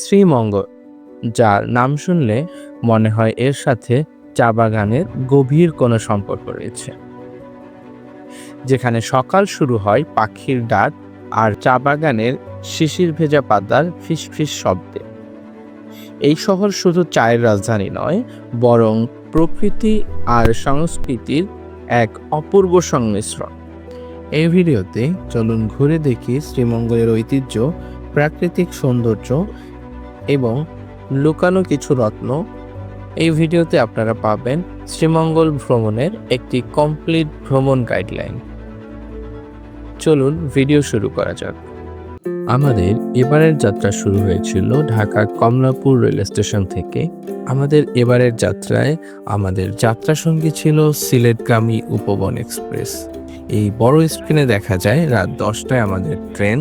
শ্রীমঙ্গল, যার নাম শুনলে মনে হয় এর সাথে চা বাগানের গভীর কোনো সম্পর্ক রয়েছে। যেখানে সকাল শুরু হয় পাখির ডাক আর চা বাগানের শিশির ভেজা পাতার ফিসফিস শব্দে। এই শহর শুধু চায়ের রাজধানী নয়, বরং প্রকৃতি আর সংস্কৃতির এক অপূর্ব সংমিশ্রণ। এই ভিডিওতে চলুন ঘুরে দেখি শ্রীমঙ্গলের ঐতিহ্য, প্রাকৃতিক সৌন্দর্য এবং লুকানো কিছু রত্ন এই ভিডিওতে আপনারা পাবেন শ্রীমঙ্গল ভ্রমণের একটি কমপ্লিট ভ্রমণ গাইডলাইন চলুন ভিডিও শুরু করা যাক। আমাদের এবারের যাত্রা শুরু হয়েছিল ঢাকা কমলাপুর রেল স্টেশন থেকে। আমাদের এবারের যাত্রায় আমাদের যাত্রা সঙ্গী ছিল সিলেটগামী উপবন এক্সপ্রেস। এই বড় স্ক্রিনে দেখা যায় রাত দশটায় আমাদের ট্রেন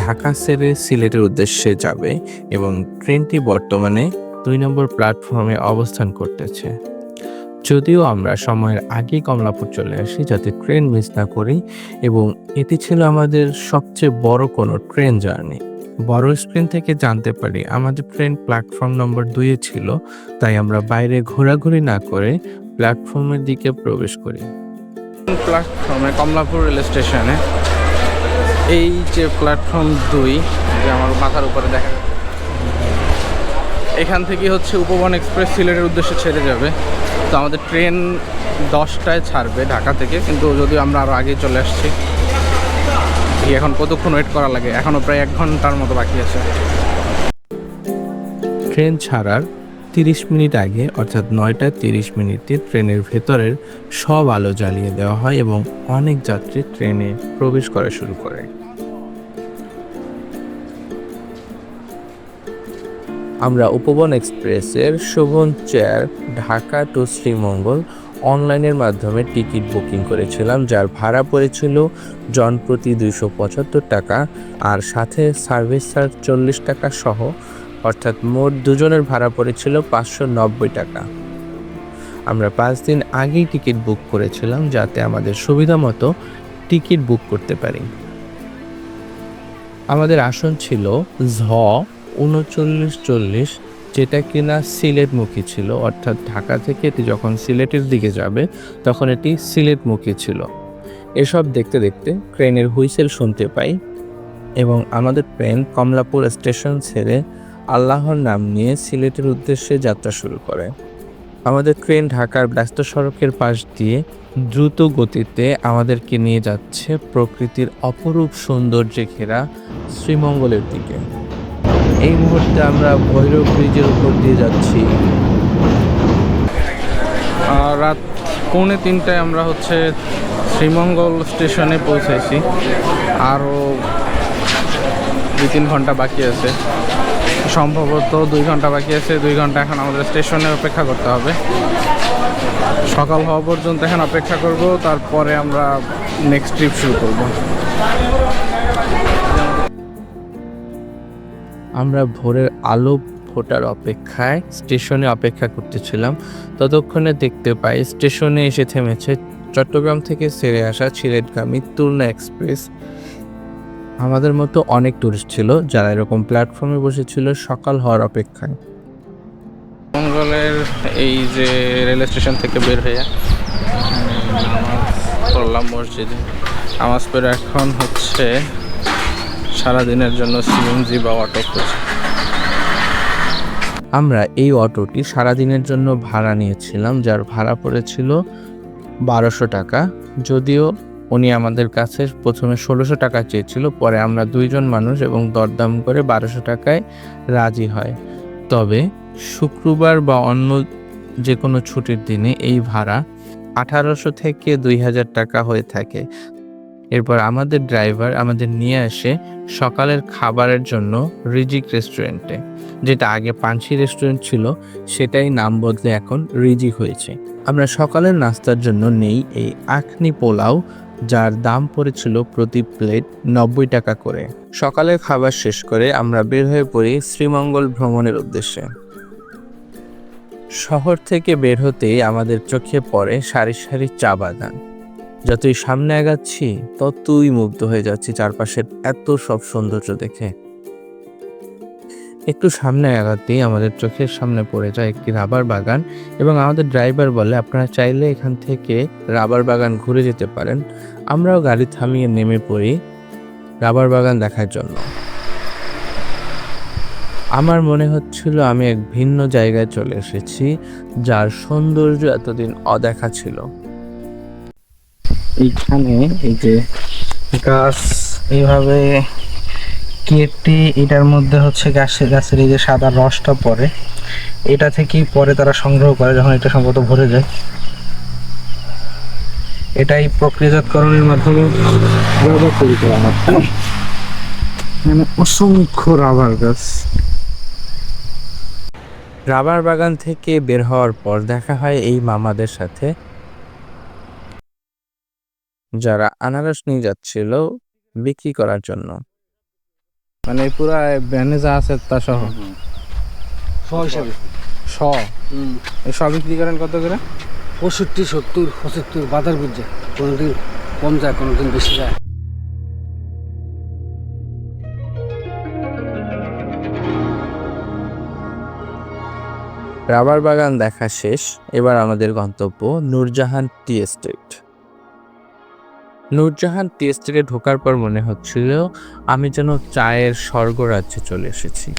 ঢাকা ছেড়ে সিলেটের উদ্দেশ্যে যাবে এবং ট্রেনটি বর্তমানে দুই নম্বর প্ল্যাটফর্মে অবস্থান করতেছে। যদিও আমরা সময়ের আগেই কমলাপুর চলে আসি, যাতে ট্রেন মিস না করি এবং এটি ছিল আমাদের সবচেয়ে বড় কোনো ট্রেন জার্নি বড় স্ক্রিন থেকে জানতে পারি আমাদের ট্রেন প্ল্যাটফর্ম নম্বর দুইয়ে ছিল, তাই আমরা বাইরে ঘোরাঘুরি না করে প্ল্যাটফর্মের দিকে প্রবেশ করি। প্ল্যাটফর্মে কমলাপুর রেল স্টেশনে। এই যে প্ল্যাটফর্ম দুই, যে আমার মাথার উপরে দেখা এখান থেকে হচ্ছে উপবন এক্সপ্রেস সিলেটের উদ্দেশ্যে ছেড়ে যাবে। তো আমাদের ট্রেন দশটায় ছাড়বে ঢাকা থেকে, কিন্তু যদিও আমরা আরও আগে চলে আসছি। এখন কতক্ষণ ওয়েট করা লাগে? এখনও প্রায় এক ঘণ্টার মতো বাকি আছে। ট্রেন ছাড়ার তিরিশ মিনিট আগে, অর্থাৎ নয়টা তিরিশ মিনিটে ট্রেনের ভেতরের সব আলো জ্বালিয়ে দেওয়া হয় এবং অনেক যাত্রী ট্রেনে প্রবেশ করা শুরু করে। আমরা উপবন এক্সপ্রেসের শোভন চেয়ার ঢাকা টু শ্রীমঙ্গল অনলাইনের মাধ্যমে টিকিট বুকিং করেছিলাম, যার ভাড়া পড়েছিল জন প্রতি দুইশো পঁচাত্তর টাকা আর সাথে সার্ভিস চার্জ চল্লিশ টাকা সহ অর্থাৎ মোট দুজনের ভাড়া পড়েছিল পাঁচশো নব্বই টাকা। আমরা পাঁচ দিন আগেই টিকিট বুক করেছিলাম যাতে আমাদের সুবিধা মতো টিকিট বুক করতে পারি। আমাদের আসন ছিল ঝ উনচল্লিশ চল্লিশ, যেটা কিনা সিলেটমুখী ছিল। অর্থাৎ ঢাকা থেকে এটি যখন সিলেটের দিকে যাবে, তখন এটি সিলেটমুখী ছিল। এসব দেখতে দেখতে ট্রেনের হুইসেল শুনতে পাই এবং আমাদের ট্রেন কমলাপুর স্টেশন ছেড়ে আল্লাহর নাম নিয়ে সিলেটের উদ্দেশ্যে যাত্রা শুরু করে। আমাদের ট্রেন ঢাকার ব্যস্ত সড়কের পাশ দিয়ে দ্রুত গতিতে আমাদেরকে নিয়ে যাচ্ছে প্রকৃতির অপরূপ সৌন্দর্যে ঘেরা শ্রীমঙ্গলের দিকে। এই মুহূর্তে আমরা ভৈরব ব্রিজের উপর দিয়ে যাচ্ছি। রাত পৌনে তিনটায় আমরা হচ্ছে শ্রীমঙ্গল স্টেশনে পৌঁছেছি। আরও দুই তিন ঘণ্টা বাকি আছে। সম্ভবত দুই ঘণ্টা বাকি আছে, দুই ঘণ্টা এখন আমাদের স্টেশনে অপেক্ষা করতে হবে। সকাল হওয়া পর্যন্ত এখন অপেক্ষা করব, তারপরে আমরা নেক্সট ট্রিপ শুরু করব। আমরা ভোরের আলো ফোটার অপেক্ষায় স্টেশনে অপেক্ষা করতেছিলাম। ততক্ষণে দেখতে পাই স্টেশনে এসে থেমেছে চট্টগ্রাম থেকে ছেড়ে আসা সিলেটগামী তুলনা এক্সপ্রেস। আমাদের মতো অনেক টুরিস্ট ছিল যারা এরকম প্ল্যাটফর্মে বসেছিল সকাল হওয়ার অপেক্ষায়। মঙ্গলের এই যে রেল স্টেশন থেকে বের হয়ে পড়লাম মসজিদে। নামাজ পড়ে এখন হচ্ছে সারাদিনের জন্য সিএনজি বা অটো খুঁজছি। আমরা এই অটোটি সারাদিনের জন্য ভাড়া নিয়েছিলাম যার ভাড়া পড়েছিল বারোশো টাকা। যদিও উনি আমাদের কাছে প্রথমে ষোলোশো টাকা চেয়েছিল, পরে আমরা দুইজন মানুষ এবং দরদাম করে বারোশো টাকায় রাজি হয়। তবে শুক্রবার বা অন্য যে কোনো ছুটির দিনে এই ভাড়া আঠারোশো থেকে দুই হাজার টাকা হয়ে থাকে। এরপর আমাদের ড্রাইভার আমাদের নিয়ে আসে সকালের খাবারের জন্য রিজিক রেস্টুরেন্টে, যেটা আগে পানসি রেস্টুরেন্ট ছিল, সেটাই নাম বদলে এখন রিজিক হয়েছে। আমরা সকালের নাস্তার জন্য নেই এই আখনি পোলাও যার দাম পড়েছিল প্রতি প্লেট নব্বই টাকা করে। সকালের খাবার শেষ করে আমরা বের হয়ে পড়ি শ্রীমঙ্গল ভ্রমণের উদ্দেশ্যে। শহর থেকে বের হতেই আমাদের চোখে পড়ে সারি সারি চা বাগান। যতই সামনে আগাচ্ছি ততই মুগ্ধ হয়ে যাচ্ছি চারপাশের এত সব সৌন্দর্য দেখে। একটু সামনে আগাতেই আমাদের চোখের সামনে পড়ে যায় একটি রাবার বাগান এবং আমাদের ড্রাইভার বলে, আপনারা চাইলে এখান থেকে রাবার বাগান ঘুরে যেতে পারেন। আমরাও গাড়ি থামিয়ে নেমে পড়ি রাবার বাগান দেখার জন্য। আমার মনে হচ্ছিল আমি এক ভিন্ন জায়গায় চলে এসেছি, যার সৌন্দর্য এতদিন অদেখা ছিল। এইখানে এই যে গাছ, এইভাবে কেটে এটার মধ্যে হচ্ছে গাছের গাছের এই যে সাদা রসটা পড়ে, এটা থেকেই পরে তারা সংগ্রহ করে যখন এটা সম্ভবত ভরে যায়। এটাই প্রক্রিয়াজাতকরণের মাধ্যমে রাবার তৈরি করা হয় মানে অসংখ্য রাবার গাছ। রাবার বাগান থেকে বের হওয়ার পর দেখা হয় এই মামাদের সাথে। যারা আনারস নিয়ে যাচ্ছিল বিক্রি করার জন্য। মানে পুরা ব্যানে যা আছে তা সহ। হিসাবে। সব বিক্রি করেন কত করে? পঁয়ষট্টি, সত্তর, পঁচাত্তর বাজার বুঝছে। কোনোদিন কম যায়, কোনোদিন বেশি যায়। রাবার বাগান দেখা শেষ, এবার আমাদের গন্তব্য Nurjahan tea estate. Nurjahan tea এস্টেটে ঢোকার পর মনে হচ্ছিল, আমি যেন চায়ের স্বর্গরাজ্যে চলে এসেছি।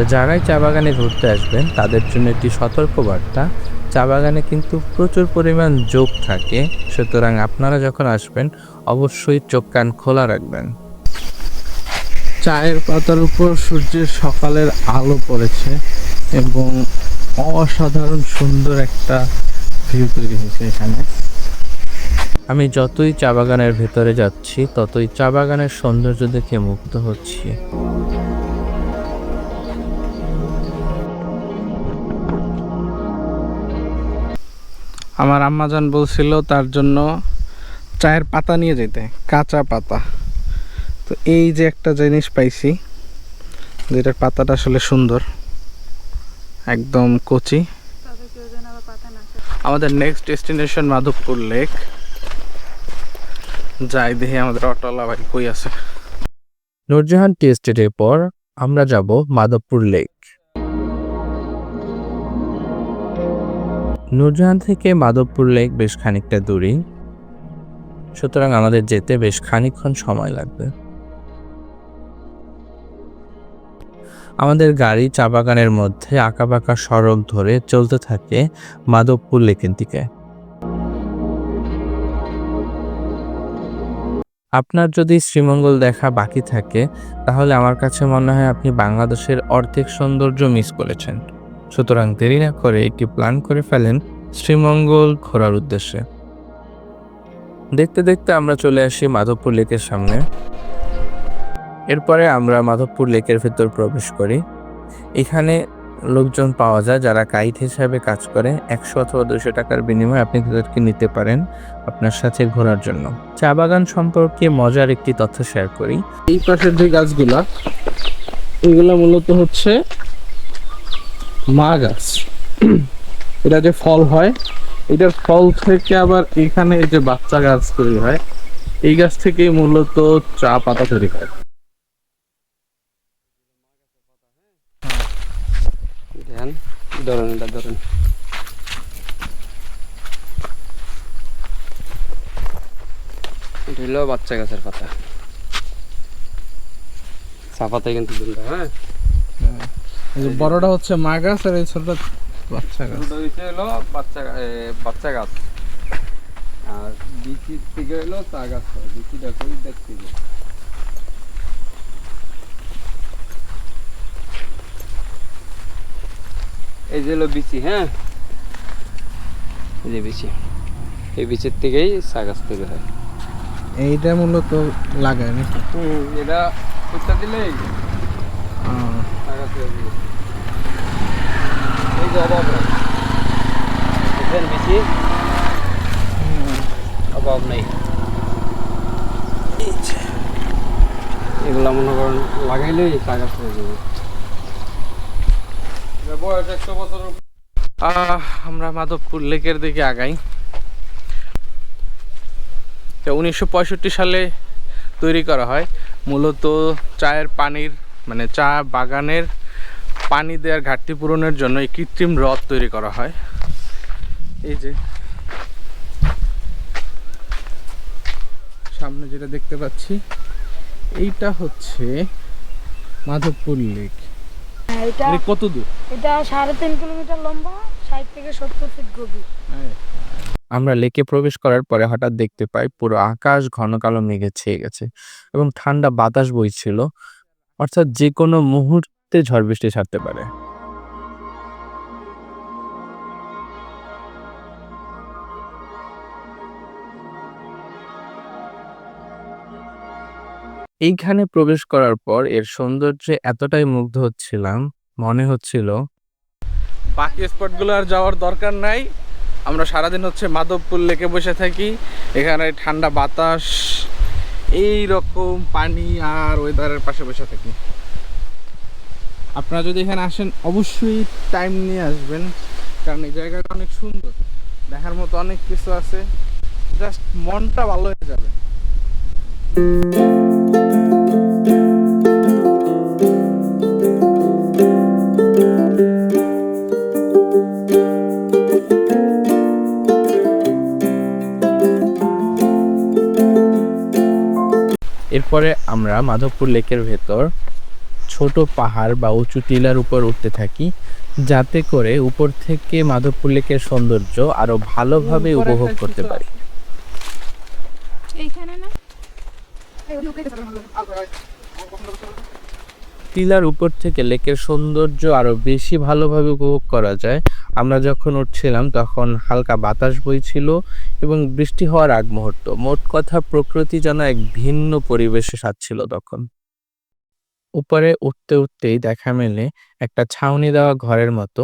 তবে যারাই চা বাগানে ঘুরতে আসবেন তাদের জন্য একটি সতর্কবার্তা চা বাগানে কিন্তু প্রচুর পরিমাণ যোগ থাকে সুতরাং আপনারা যখন আসবেন অবশ্যই চোখ কান খোলা রাখবেন। চায়ের পাতার উপর সূর্যের সকালের আলো পড়েছে এবং অসাধারণ সুন্দর একটা ভিউ তৈরি হয়েছে এখানে। আমি যতই চা বাগানের ভেতরে যাচ্ছি ততই চা বাগানের সৌন্দর্য দেখে মুগ্ধ হচ্ছি। আমার আম্মাজান বলছিল তার জন্য চায়ের পাতা নিয়ে যেতে, কাঁচা পাতা। তো এই যে একটা জিনিস পাইছি, যেটার পাতাটা আসলে সুন্দর, একদম কচি। আমাদের নেক্সট ডেস্টিনেশন মাধবপুর লেক যাই দেখি আমাদের অটোলা ভাই কই আছে। নূরজাহান টি এস্টেটের পর আমরা যাব মাধবপুর লেক নূরজাহান থেকে মাধবপুর লেক বেশ খানিকটা দূরেই। সুতরাং আমাদের যেতে বেশ খানিকক্ষণ সময় লাগবে। আমাদের গাড়ি চা বাগানের মধ্যে আঁকাবাঁকা সড়ক ধরে চলতে থাকে মাধবপুর লেকের দিকে। আপনার যদি শ্রীমঙ্গল দেখা বাকি থাকে, তাহলে আমার কাছে মনে হয় আপনি বাংলাদেশের অর্ধেক সৌন্দর্য মিস করেছেন। সুতরাং দেরি না করে একটি প্ল্যান করে ফেলেন শ্রীমঙ্গল ঘোরার উদ্দেশ্যে। দেখতে দেখতে আমরা চলে আসি মাধবপুর লেকের সামনে। এরপরে আমরা মাধবপুর লেকের ভেতর প্রবেশ করি। এখানে লোকজন পাওয়া যায় যারা গাইড হিসাবে কাজ করে। একশো অথবা দুশো টাকার বিনিময়ে আপনি তাদেরকে নিতে পারেন আপনার সাথে ঘোরার জন্য। চা বাগান সম্পর্কে মজার একটি তথ্য শেয়ার করি। এই পাশের যে গাছগুলা, এগুলা মূলত হচ্ছে মা গাছ এটা যে ফল হয়, এটার ফল থেকে আবার এখানে যে বাচ্চা গাছ তৈরি হয়, এই গাছ থেকেই মূলত চা পাতা তৈরি হয়। ধরেন এটা ধরেন। এটা বাচ্চা গাছের পাতা। চা পাতায় কিন্তু হ্যাঁ? এই যে বড়টা হচ্ছে মা গাছ আর এই ছোট বাচ্চা গাছ। দুটো হইছে হলো বাচ্চা বাচ্চা গাছ। আর বিচি থেকে হলো চা গাছ হয়। বিচি দেখো দেখছি যে। এই যে হলো বিচি হ্যাঁ? এই যে বিচি। এই বিচির থেকেই চা গাছ তৈরি হয়। এইটা মূলত লাগায় নাকি? এটা দিলেই। অভাব নাই মনে লাগাইলেই আমরা মাধবপুর লেকের দিকে আগাই। উনিশশো পঁয়ষট্টি সালে তৈরি করা হয়। মূলত চায়ের পানির মানে চা বাগানের পানি দেওয়ার ঘাটতি পূরণের জন্য এই কৃত্রিম হ্রদ তৈরি করা হয়। এই যে সামনে যেটা দেখতে পাচ্ছি এইটা হচ্ছে মাধবপুর লেক। হ্যাঁ, এটা এটা কত দূর? এটা সাড়ে তিন কিলোমিটার লম্বা ষাট থেকে সত্তর ফিট গভীর। আমরা লেকে প্রবেশ করার পরে হঠাৎ দেখতে পাই পুরো আকাশ ঘন কালো মেঘে ছেয়ে গেছে এবং ঠান্ডা বাতাস বইছিল। অর্থাৎ যে কোনো মুহূর্তে ঝড় বৃষ্টি ছাড়তে পারে। এইখানে প্রবেশ করার পর এর সৌন্দর্যে এতটাই মুগ্ধ হচ্ছিলাম, মনে হচ্ছিল বাকি স্পটগুলো আর যাওয়ার দরকার নাই। আমরা সারাদিন হচ্ছে মাধবপুর লেকে বসে থাকি, এখানে ঠান্ডা বাতাস এই রকম পানি আর ওয়েদারের পাশে বসে থাকি। আপনারা যদি এখানে আসেন, অবশ্যই টাইম নিয়ে আসবেন, কারণ এই জায়গাটা অনেক সুন্দর। দেখার মতো অনেক কিছু আছে জাস্ট মনটা ভালো হয়ে যাবে। এরপরে আমরা মাধবপুর লেকের ভেতর ছোট পাহাড় বা উঁচু টিলার উপর উঠতে থাকি যাতে করে উপর থেকে মাধবপুর লেকের সৌন্দর্য আরও ভালোভাবে উপভোগ করতে পারি। টিলার উপর থেকে লেকের সৌন্দর্য আরও বেশি ভালোভাবে উপভোগ করা যায়। আমরা যখন উঠছিলাম তখন হালকা বাতাস বইছিল এবং বৃষ্টি হওয়ার আগ মুহূর্ত। মোট কথা প্রকৃতি যেন এক ভিন্ন পরিবেশে সাজছিল তখন। উপরে উঠতে উঠতেই দেখা মেলে একটা ছাউনি দেওয়া ঘরের মতো।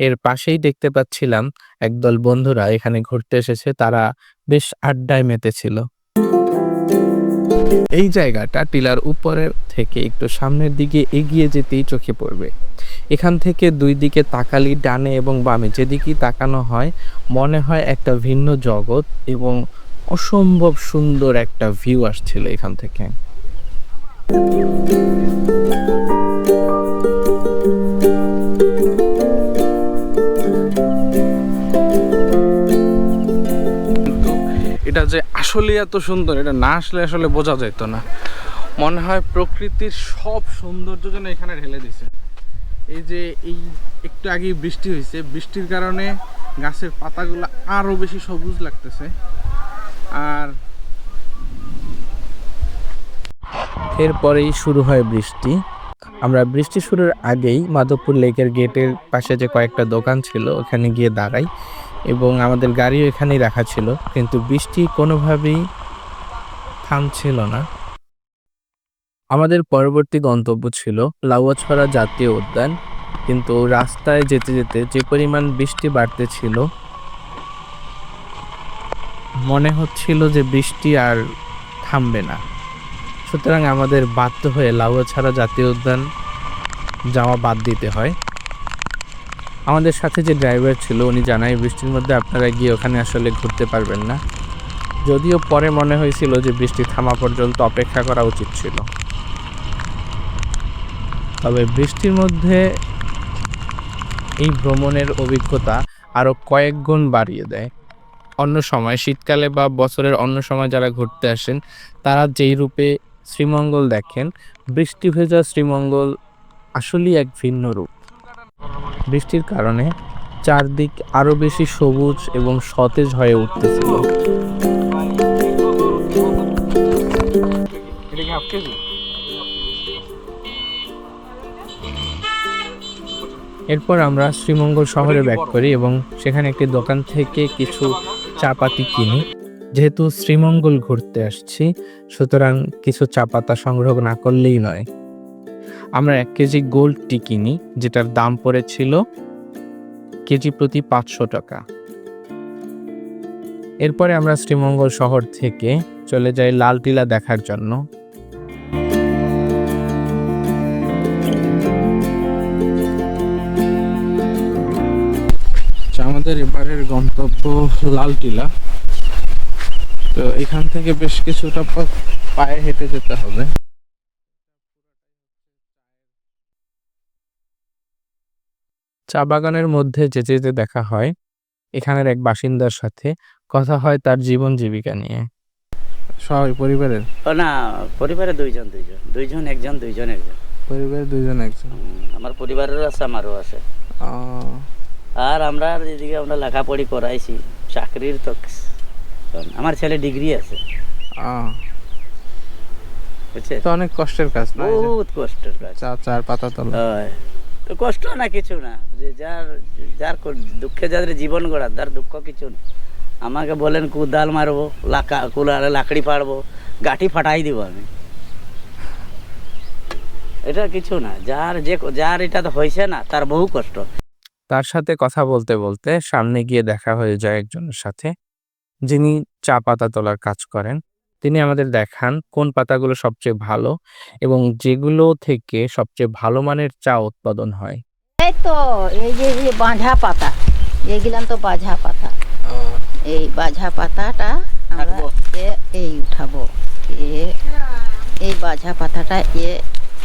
এর পাশেই দেখতে পাচ্ছিলাম একদল বন্ধুরা এখানে ঘুরতে এসেছে, তারা বেশ আড্ডায় মেতেছিল। এই জায়গাটা টিলার উপরে থেকে একটু সামনের দিকে এগিয়ে যেতেই চোখে পড়বে। এখান থেকে দুই দিকে তাকালি ডানে এবং বামে। যেদিকেই তাকানো হয়, মনে হয় একটা ভিন্ন জগৎ এবং অসম্ভব সুন্দর একটা ভিউ আসছিল এখান থেকে। আসলে এত সুন্দর, এটা না আসলে আসলে বোঝা যেত না। মনে হয় প্রকৃতির সব সৌন্দর্য যেন এখানে ঢেলে দিছে। এই যে এই একটু আগেই বৃষ্টি হয়েছে বৃষ্টির কারণে গাছের পাতাগুলো আরও বেশি সবুজ লাগতেছে। আর এরপরেই শুরু হয় বৃষ্টি। আমরা বৃষ্টি শুরুর আগেই মাধবপুর লেকের গেটের পাশে যে কয়েকটা দোকান ছিল, ওখানে গিয়ে দাঁড়াই। এবং আমাদের গাড়িও এখানেই রাখা ছিল, কিন্তু বৃষ্টি কোনোভাবেই থামছিল না। আমাদের পরবর্তী গন্তব্য ছিল লাউয়াছড়া জাতীয় উদ্যান, কিন্তু রাস্তায় যেতে যেতে যে পরিমাণ বৃষ্টি বাড়তে ছিল, মনে হচ্ছিল যে বৃষ্টি আর থামবে না। সুতরাং আমাদের বাধ্য হয়ে লাউয়াছড়া জাতীয় উদ্যান যাওয়া বাদ দিতে হয়। আমাদের সাথে যে ড্রাইভার ছিল, উনি জানায় বৃষ্টির মধ্যে আপনারা গিয়ে ওখানে আসলে ঘুরতে পারবেন না। যদিও পরে মনে হয়েছিল যে বৃষ্টি থামা পর্যন্ত অপেক্ষা করা উচিত ছিল। তবে বৃষ্টির মধ্যে এই ভ্রমণের অভিজ্ঞতা আরও কয়েক গুণ বাড়িয়ে দেয়। অন্য সময়, শীতকালে বা বছরের অন্য সময় যারা ঘুরতে আসেন, তারা যেই রূপে শ্রীমঙ্গল দেখেন বৃষ্টি ভেজা শ্রীমঙ্গল আসলেই এক ভিন্ন রূপ। বৃষ্টির কারণে চারদিক আরও বেশি সবুজ এবং সতেজ হয়ে উঠতেছিল। এরপর আমরা শ্রীমঙ্গল শহরে ব্যাক করি এবং সেখানে একটি দোকান থেকে কিছু চা পাতি কিনি। যেহেতু শ্রীমঙ্গল ঘুরতে আসছি, সুতরাং কিছু চা পাতা সংগ্রহ না করলেই নয়। আমরা এক কেজি গোল্ড টি কিনি, যেটার দাম পড়েছিল কেজি প্রতি পাঁচশো টাকা। এরপরে আমরা শ্রীমঙ্গল শহর থেকে চলে যাই লাল টিলা দেখার জন্য। আমাদের এবারের গন্তব্য লাল টিলা তো এখান থেকে বেশ কিছুটা পায়ে হেঁটে যেতে হবে। চা বাগানের মধ্যে যেতে যেতে দেখা হয়। এখানের এক বাসিন্দার সাথে কথা হয় তার জীবন জীবিকা নিয়ে। সবাই পরিবারের? ও না পরিবারে দুইজন দুইজন। দুইজন একজন দুইজন একজন। পরিবারের দুইজন একজন? আমার পরিবারেরও আছে আমারও আছে। আর আমরা এদিকে আমরা লেখাপড়ি করাইছি চাকরির তো আমার ছেলে ডিগ্রি আছে। আহ, বুঝছে তো অনেক কষ্টের কাজ না বহুত কষ্টের কাজ। চা চার পাতা তোলা। হয়। কষ্ট না কিছু না। যে যার যার দুঃখে যাদের জীবন গড়া তার দুঃখ কিছু না। আমাকে বলেন, কুদাল মারবো, লাকা, কুলারে লাকড়ি পাড়বো, গাঠি ফাটাই দিব আমি। এটা কিছু না। যার যে, যার এটা তো হয়েছে না, তার বহু কষ্ট। তার সাথে কথা বলতে বলতে সামনে গিয়ে দেখা হয়ে যায় একজনের সাথে, যিনি চা পাতা তোলার কাজ করেন। তিনি আমাদের দেখান কোন পাতাগুলো সবচেয়ে ভালো এবং যেগুলো থেকে সবচেয়ে ভালো মানের চা উৎপাদন হয়। এই তো এই যে যে বাঁঝা পাতা এগুলান তো বাঁঝা পাতা। এই বাঁঝা পাতাটা আমরা। এই উঠাবো এ এই বাঁঝা পাতাটা এ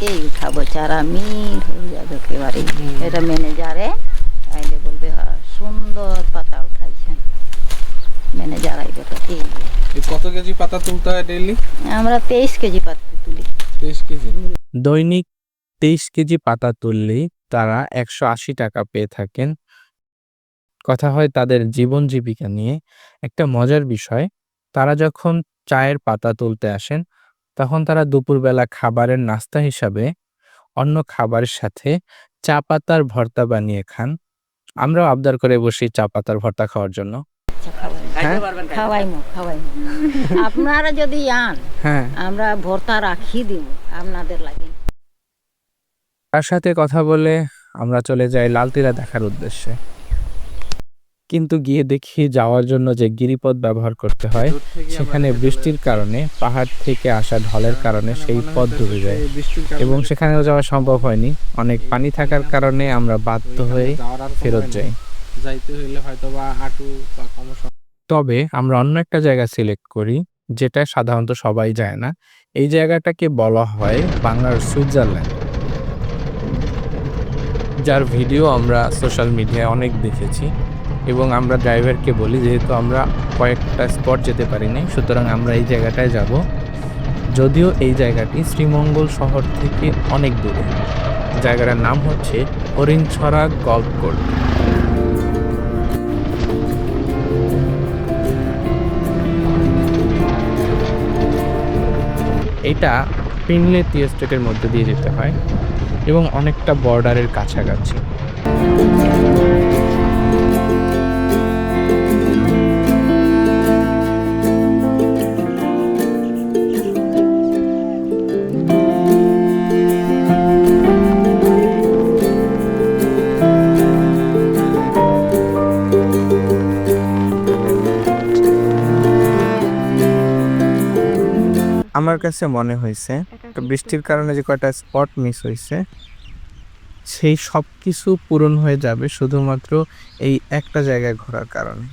এই উঠাবো। চারা মিল হয়ে যাবে একেবারে এটা ম্যানেজারে আইলে বলবে হ্যাঁ সুন্দর পাতা উঠাইছেন। ম্যানেজার আইবে তো। এই কত কেজি পাতা তুলতে হয় ডেইলি আমরা তেইশ কেজি পাতা তুলি। তেইশ কেজি? দৈনিক তেইশ কেজি পাতা তুললেই তারা একশো আশি টাকা পেয়ে থাকেন। কথা হয় তাদের জীবন জীবিকা নিয়ে। একটা মজার বিষয় তারা যখন চায়ের পাতা তুলতে আসেন তখন তারা দুপুরবেলা খাবারের নাস্তা হিসাবে অন্য খাবারের সাথে চা পাতার ভর্তা বানিয়ে খান। আমরাও আবদার করে বসি চা পাতার ভর্তা খাওয়ার জন্য। খাওয়াইমো খাওয়াইমো। আপনারা যদি আন হ্যাঁ। আমরা ভর্তা রাখি দিব আপনাদের লাগে। তার সাথে কথা বলে আমরা চলে যাই লালতিরা দেখার উদ্দেশ্যে। কিন্তু গিয়ে দেখি যাওয়ার জন্য যে গিরিপথ ব্যবহার করতে হয় সেখানে বৃষ্টির কারণে পাহাড় থেকে আসা ঢলের কারণে সেই পথ ডুবে যায়। এবং সেখানেও যাওয়া সম্ভব হয়নি। অনেক পানি থাকার কারণে আমরা বাধ্য হয়ে ফেরত যাই। যাইতে হইলে হয়তো বা হাঁটু বা তবে আমরা অন্য একটা জায়গা সিলেক্ট করি, যেটা সাধারণত সবাই যায় না। এই জায়গাটাকে বলা হয় বাংলার সুইজারল্যান্ড। যার ভিডিও আমরা সোশ্যাল মিডিয়ায় অনেক দেখেছি এবং আমরা ড্রাইভারকে বলি, যেহেতু আমরা কয়েকটা স্পট যেতে পারি নাই সুতরাং আমরা এই জায়গাটায় যাব। যদিও এই জায়গাটি শ্রীমঙ্গল শহর থেকে অনেক দূরে। জায়গাটার নাম হচ্ছে হরিণছড়া গল্ফ কোর্ট। এটা পিনলে টি এস্টেটের মধ্যে দিয়ে যেতে হয় এবং অনেকটা বর্ডারের কাছাকাছি। আমার কাছে মনে হয়েছে বৃষ্টির কারণে যে কয়টা স্পট মিস হয়েছে সেই সব কিছু পূরণ হয়ে যাবে শুধুমাত্র এই একটা জায়গায় ঘোরার কারণে।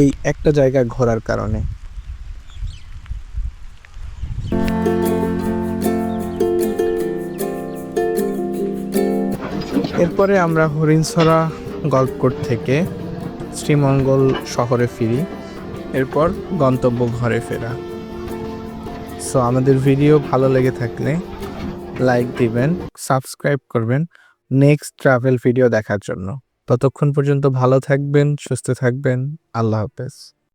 এই একটা জায়গায় ঘোরার কারণে। এরপরে আমরা হরিণছড়া গল্পকোট থেকে শ্রীমঙ্গল শহরে ফিরি। এরপর গন্তব্য ঘরে ফেরা। সো আমাদের ভিডিও ভালো লেগে থাকলে লাইক দিবেন সাবস্ক্রাইব করবেন নেক্সট ট্রাভেল ভিডিও দেখার জন্য। ততক্ষণ পর্যন্ত ভালো থাকবেন, সুস্থ থাকবেন, আল্লাহ হাফেজ।